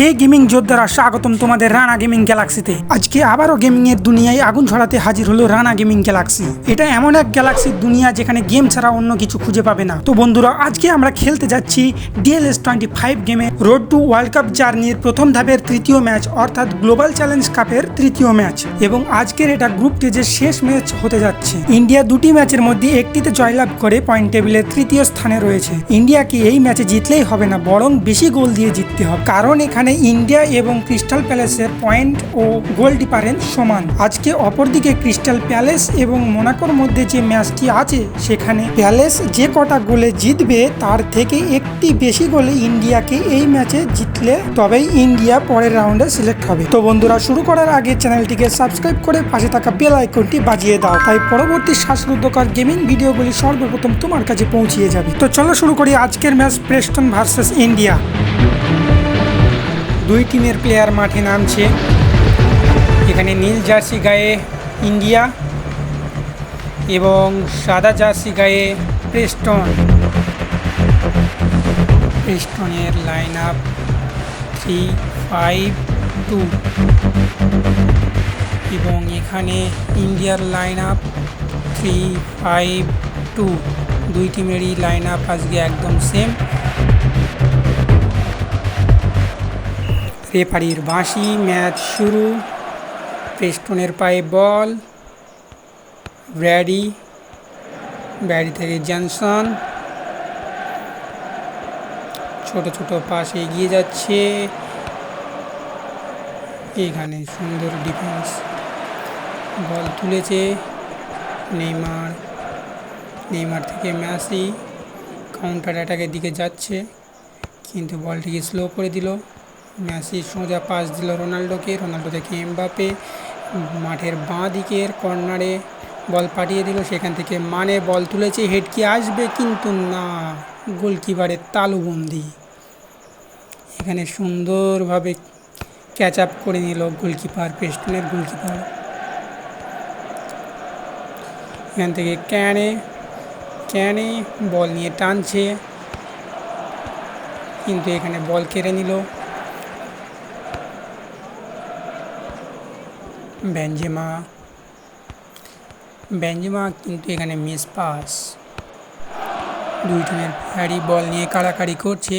হে gaming যোদ্ধারা, স্বাগতম তোমাদের রানা গেমিং গ্যালাক্সিতে। আজকে আবারও গেমিং এর দুনিয়ায় আগুন ছড়াতে হাজির হলো রানা গেমিং গ্যালাক্সি। এটা এমন এক গ্যালাক্সির দুনিয়া যেখানে গেম ছাড়া অন্য কিছু খুঁজে পাবে না। তো বন্ধুরা, আজকে আমরা খেলতে যাচ্ছি ডিএলএস টোয়েন্টি ফাইভ গেমে রোড টু ওয়ার্ল্ড কাপ জার্নির প্রথম ধাপের তৃতীয় ম্যাচ অর্থাৎ গ্লোবাল চ্যালেঞ্জ কাপের তৃতীয় ম্যাচ এবং আজকের এটা গ্রুপ স্টেজের শেষ ম্যাচ হতে যাচ্ছে। ইন্ডিয়া দুটি ম্যাচের মধ্যে একটিতে জয়লাভ করে পয়েন্ট টেবিলের তৃতীয় স্থানে রয়েছে। ইন্ডিয়াকে এই ম্যাচে জিতলেই হবে না, বরং বেশি গোল দিয়ে জিততে হবে। কারণ এখানে ইন্ডিয়া এবং ক্রিস্টাল প্যালেসের পয়েন্ট ও গোল ডিফারেন্স সমান। আজকে অপরদিকে ক্রিস্টাল প্যালেস এবং মোনাকোর মধ্যে যে ম্যাচটি আছে, সেখানে প্যালেস যে কটা গোলে জিতবে, তার থেকে একটি বেশি গোলে ইন্ডিয়াকে এই ম্যাচে জিতলে তবেই ইন্ডিয়া পরের রাউন্ডে সিলেক্ট হবে। তো বন্ধুরা, শুরু করার আগে চ্যানেলটিকে সাবস্ক্রাইব করে পাশে থাকা বেল আইকনটি বাজিয়ে দাও, তাই পরবর্তী শ্বাসরুদ্ধকর গেমিং ভিডিওগুলি সর্বপ্রথম তোমার কাছে পৌঁছিয়ে যাবে। তো চলো শুরু করি আজকের ম্যাচ, প্রেস্টন ভার্সেস ইন্ডিয়া। দুই টিমের প্লেয়ার মাঠে নামছে। এখানে নীল জার্সি গায়ে ইন্ডিয়া এবং সাদা জার্সি গায়ে Preston. প্রেস্টনের line up three five two এবং এখানে ইন্ডিয়ার line up three five two দুই টিমেরই লাইন আপ আজকে একদম সেম রেফারির বাঁশি, ম্যাচ শুরু। প্রেস্টনের পায়ে বল। ব্র্যাডি ব্যাডি থেকে জনসন। ছোট ছোট পাশ এগিয়ে যাচ্ছে। এখানে সুন্দর ডিফেন্স। বল তুলেছে নেইমার। নেইমার থেকে ম্যাসি। কাউন্টার অ্যাটাকের দিকে যাচ্ছে, কিন্তু বলটিকে স্লো করে দিল। মেসি সোজা পাস দিল রোনাল্ডোকে, রোনাল্ডো থেকে এমবাপে মাঠের বাঁ দিকের কর্নারে বল পাঠিয়ে দিল। সেখান থেকে মানে বল তুলেছে হেড কি আসবে কিন্তু না, গোলকিপারের তালুবন্দি। এখানে সুন্দরভাবে ক্যাচ আপ করে নিল গোলকিপার, পেস্টনের গোলকিপার। এখান থেকে ক্যানে ক্যানে বল নিয়ে টানছে, কিন্তু এখানে বল কেড়ে নিল। ব্যাঞ্জেমা ব্যাঞ্জেমা কিন্তু এখানে মিস পাস দুই টিমের প্লেয়ারই বল নিয়ে কাড়াকাড়ি করছে।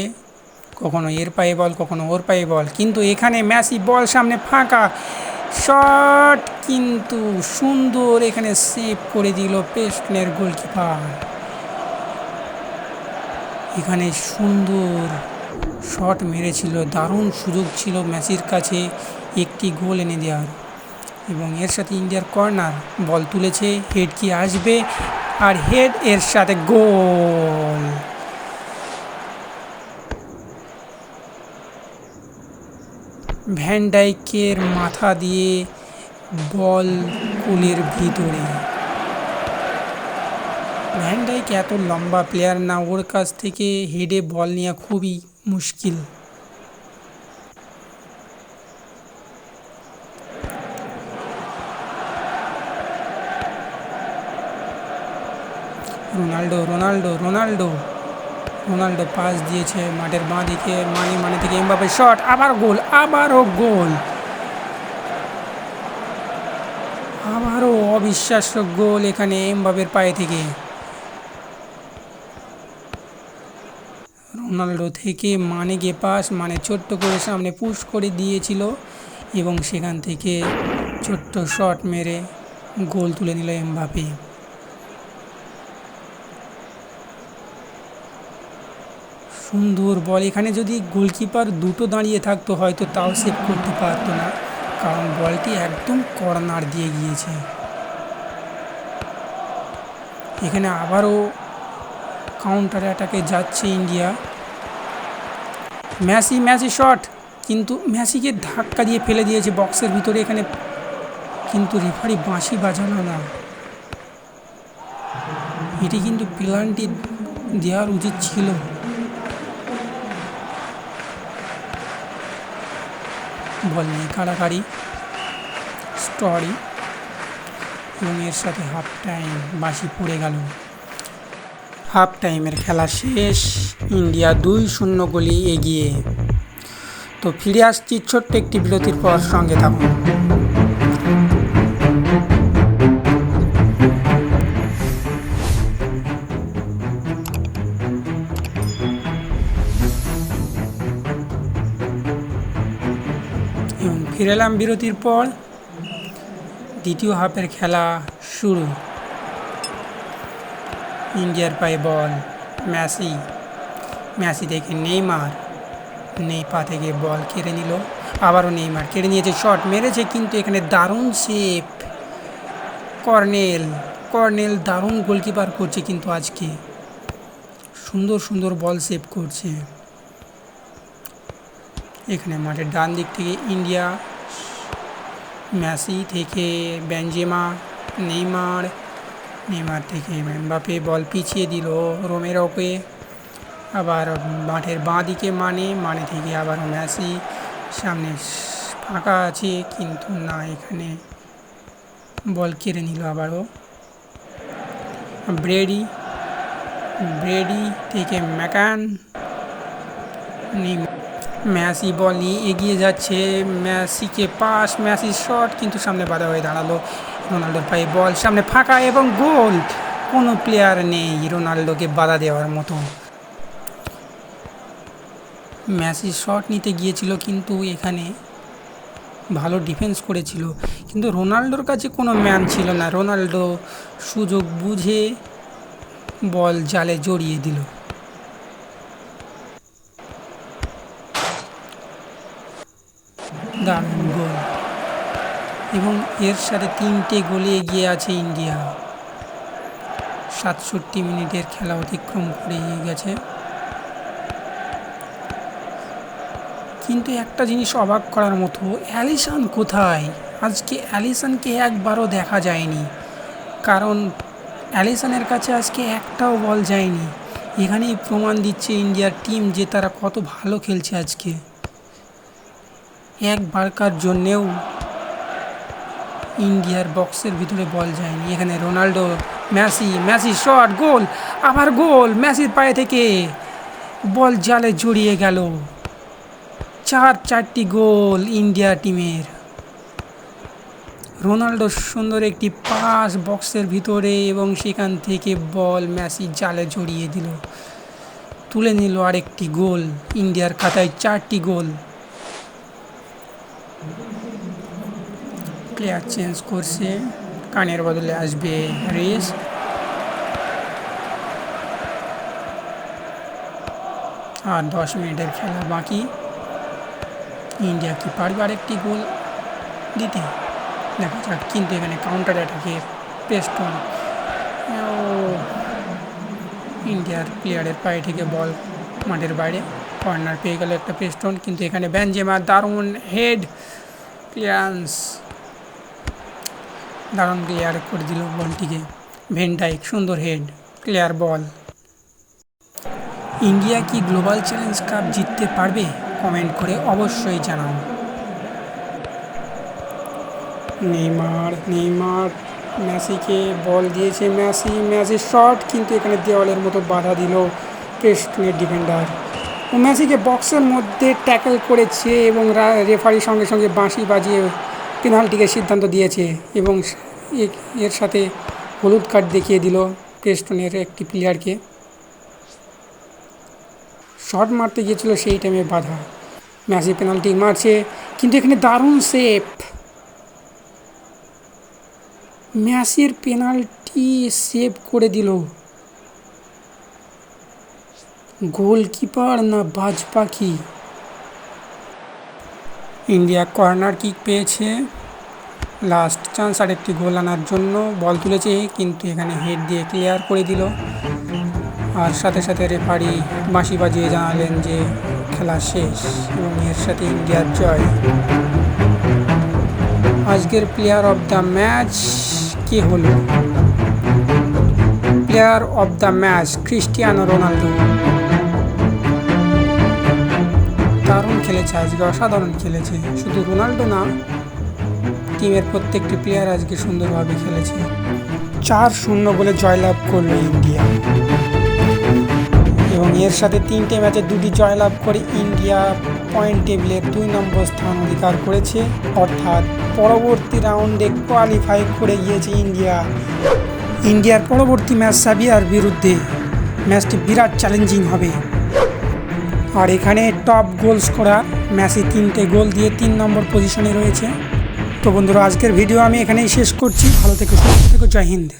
কখনো এর পায়ে বল কখনো ওর পায়ে বল কিন্তু এখানে ম্যাসি বল সামনে ফাঁকা। শট কিন্তু সুন্দর এখানে সেভ করে দিল পেস্টনের গোলকিপার এখানে সুন্দর শট মেরেছিল। দারুণ সুযোগ ছিল ম্যাসির কাছে। একটি গোল এনে দেওয়ার। এবং এর সাথে ইন্ডিয়ার কর্নার বল তুলেছে, হেড কি আসবে? আর হেড এর সাথে গোল। ভ্যানডাইকের মাথা দিয়ে বল কুলের ভিতরে। ভ্যানডাইক এত লম্বা প্লেয়ার না, ওর কাছ থেকে হেডে বল নেওয়া খুবই মুশকিল। Ronaldo Ronaldo Ronaldo. Ronaldo pass দিয়েছে মাঠের বাঁ দিকে মানে মানে থেকে এমবাপে শট, আবার গোল, আবারও গোল। আবারও অবিশ্বাস্য গোল এখানে এমবাপের পায়ে থেকে। রোনাল্ডো থেকে মানে গে পাস মানে ছোট্ট করে সামনে পুশ করে দিয়েছিল এবং সেখান থেকে ছোট্ট শট মেরে গোল তুলে নিল এমবাপে। সুন্দর বল। এখানে যদি গোলকিপার দুটো দাঁড়িয়ে থাকতো, হয়তো তাও সেভ করতে পারতো না। কারণ বলটি একদম কর্নার দিয়ে গিয়েছে। এখানে আবারও কাউন্টার অ্যাটাকে যাচ্ছে ইন্ডিয়া। ম্যাসি ম্যাসি শট কিন্তু ম্যাসিকে ধাক্কা দিয়ে ফেলে দিয়েছে বক্সের ভিতরে। এখানে কিন্তু রেফারি বাঁশি বাজানো না। এটি কিন্তু পেনাল্টি দেওয়ার উচিত ছিল। বল নিয়ে কাড়াকাড়ি স্টরি এবং এর সাথে হাফ টাইম বাসি পড়ে গেল। হাফ টাইমের খেলা শেষ, ইন্ডিয়া দুই শূন্য গোলি এগিয়ে। তো ফিরে আসছি ছোট্ট একটি বিরতির পর সঙ্গে থাকুন। এবং ফিরে এলাম বিরতির পর দ্বিতীয় হাফের খেলা শুরু। ইন্ডিয়ার পায়ে বল ম্যাসি ম্যাসি থেকে নেইমার। নেই পা থেকে বল কেড়ে নিল। আবারও নেইমার কেড়ে নিয়েছে শট, মেরেছে কিন্তু এখানে দারুণ সেপ কর্নেল কর্নেল দারুণ গোলকিপার করছে কিন্তু আজকে। সুন্দর সুন্দর বল সেভ করছে। এখানে মাঠের ডান দিক থেকে ইন্ডিয়া, মেসি থেকে বেঞ্জেমা নেইমার নেইমার থেকে এমবাপে বল পিছিয়ে দিল রোমেরোকে। আবার মাঠের বাঁ দিকে মানে মানে থেকে আবার মেসি সামনে ফাঁকা আছে, কিন্তু না, এখানে বল কেড়ে নিল আবারও। ব্রেডি ব্রেডি থেকে ম্যাকান, নেইমার ম্যাসি বল নিয়ে এগিয়ে যাচ্ছে। ম্যাসিকে পাস ম্যাসি শট কিন্তু সামনে বাধা হয়ে দাঁড়াল রোনাল্ডোর পায়ে বল। সামনে ফাঁকা এবং গোল। কোনো প্লেয়ার নেই রোনাল্ডোকে বাধা দেওয়ার মতো। ম্যাসি শট নিতে গিয়েছিল কিন্তু এখানে ভালো ডিফেন্স করেছিল। কিন্তু রোনাল্ডোর কাছে কোনো ম্যান ছিল না। রোনাল্ডো সুযোগ বুঝে বল জালে জড়িয়ে দিল। দারুণ গোল। এবং এর সাথে তিনটে গোলে এগিয়ে আছে ইন্ডিয়া। সাতষট্টি মিনিটের খেলা অতিক্রম করে গেছে। কিন্তু একটা জিনিস অবাক করার মতো, অ্যালিসান কোথায়? আজকে অ্যালিসানকে একবারও দেখা যায়নি। কারণ অ্যালিসানের কাছে আজকে একটাও বল যায়নি। এখানেই প্রমাণ দিচ্ছে ইন্ডিয়ার টিম যে তারা কত ভালো খেলছে আজকে। একবারকার জন্যেও ইন্ডিয়ার বক্সের ভিতরে বল যায়নি। এখানে Ronaldo Messi Messi shot, goal, আবার গোল ম্যাসির পায়ে থেকে বল জালে জড়িয়ে গেল। চার, চারটি গোল ইন্ডিয়া টিমের। রোনাল্ডো সুন্দর একটি পাস বক্সের ভিতরে এবং সেখান থেকে বল মেসি জালে জড়িয়ে দিল। তুলে নিল আরেকটি গোল, ইন্ডিয়ার খাতায় চারটি গোল। প্লেয়ার চেঞ্জ করছে কানের বদলে আসবে রেস আর দশ মিনিটের খেলা বাকি। ইন্ডিয়া কি পারবে আরেকটি গোল দিতে দেখা যাক, কিন্তু এখানে কাউন্টার অ্যাটাকে পেস্টন ও, ইন্ডিয়ার প্লেয়ারের পায়ে থেকে বল মাঠের বাইরে। কর্নার পেয়ে গেল একটা পেস্টন কিন্তু এখানে ব্যানজেমা দারুণ হেড ক্লিয়ারেন্স দারুণ ক্লিয়ার করে দিল বলটিকে। ভেন্টাইক, সুন্দর হেড ক্লিয়ার বল ইন্ডিয়া কি গ্লোবাল চ্যালেঞ্জ কাপ জিততে পারবে? কমেন্ট করে অবশ্যই জানাও। নেইমার নেইমার ম্যাসিকে বল দিয়েছে ম্যাসি ম্যাসির শট কিন্তু এখানে দেওয়ালের মতো বাধা দিল পেস্টনের ডিফেন্ডার ও ম্যাসিকে বক্সের মধ্যে ট্যাকেল করেছে এবং রেফারির সঙ্গে সঙ্গে বাঁশি বাজিয়ে পেনাল্টিকে সিদ্ধান্ত দিয়েছে এবং এর সাথে হলুদ কার্ড দেখিয়ে দিল পেস্টনের একটি প্লেয়ারকে। শট মারতে গিয়েছিল সেই টাইমে বাধা। ম্যাচে পেনাল্টি মারছে, কিন্তু এখানে দারুণ সেফ ম্যাচের পেনাল্টি সেভ করে দিল। গোলকিপার না বাজ পাখি ইন্ডিয়া কর্নার কিক পেয়েছে। লাস্ট চান্স আর একটি গোল আনার জন্য বল তুলেছে, কিন্তু এখানে হেড দিয়ে ক্লিয়ার করে দিল। আর সাথে সাথে রেফারি বাঁশি বাজিয়ে জানালেন যে খেলা শেষ এবং এর সাথে ইন্ডিয়ার জয়। আজকের প্লেয়ার অফ দ্য ম্যাচ কে হলো? Player of the match Cristiano Ronaldo দারুণ খেলেছে, আজকে অসাধারণ খেলেছে। শুধু রোনাল্ডো না, টিমের প্রত্যেকটি প্লেয়ার আজকে সুন্দরভাবে খেলেছে। চার শূন্য বলে জয়লাভ করল ইন্ডিয়া। এবং এর সাথে তিনটে ম্যাচে দুটি জয়লাভ করে ইন্ডিয়া পয়েন্ট টেবিলের দুই নম্বর স্থান অধিকার করেছে। অর্থাৎ পরবর্তী রাউন্ডে কোয়ালিফাই করে গিয়েছে ইন্ডিয়া। ইন্ডিয়ার পরবর্তী ম্যাচ সাবিয়ার বিরুদ্ধে। ম্যাচটি বিরাট চ্যালেঞ্জিং হবে। আর এখানে টপ গোল স্কোরার ম্যাচে তিনটে গোল দিয়ে তিন নম্বর পজিশনে রয়েছে। তো বন্ধুরা, আজকের ভিডিও আমি এখানেই শেষ করছি। ভালো থেকে, সুস্থ থেকো, জয় হিন্দ।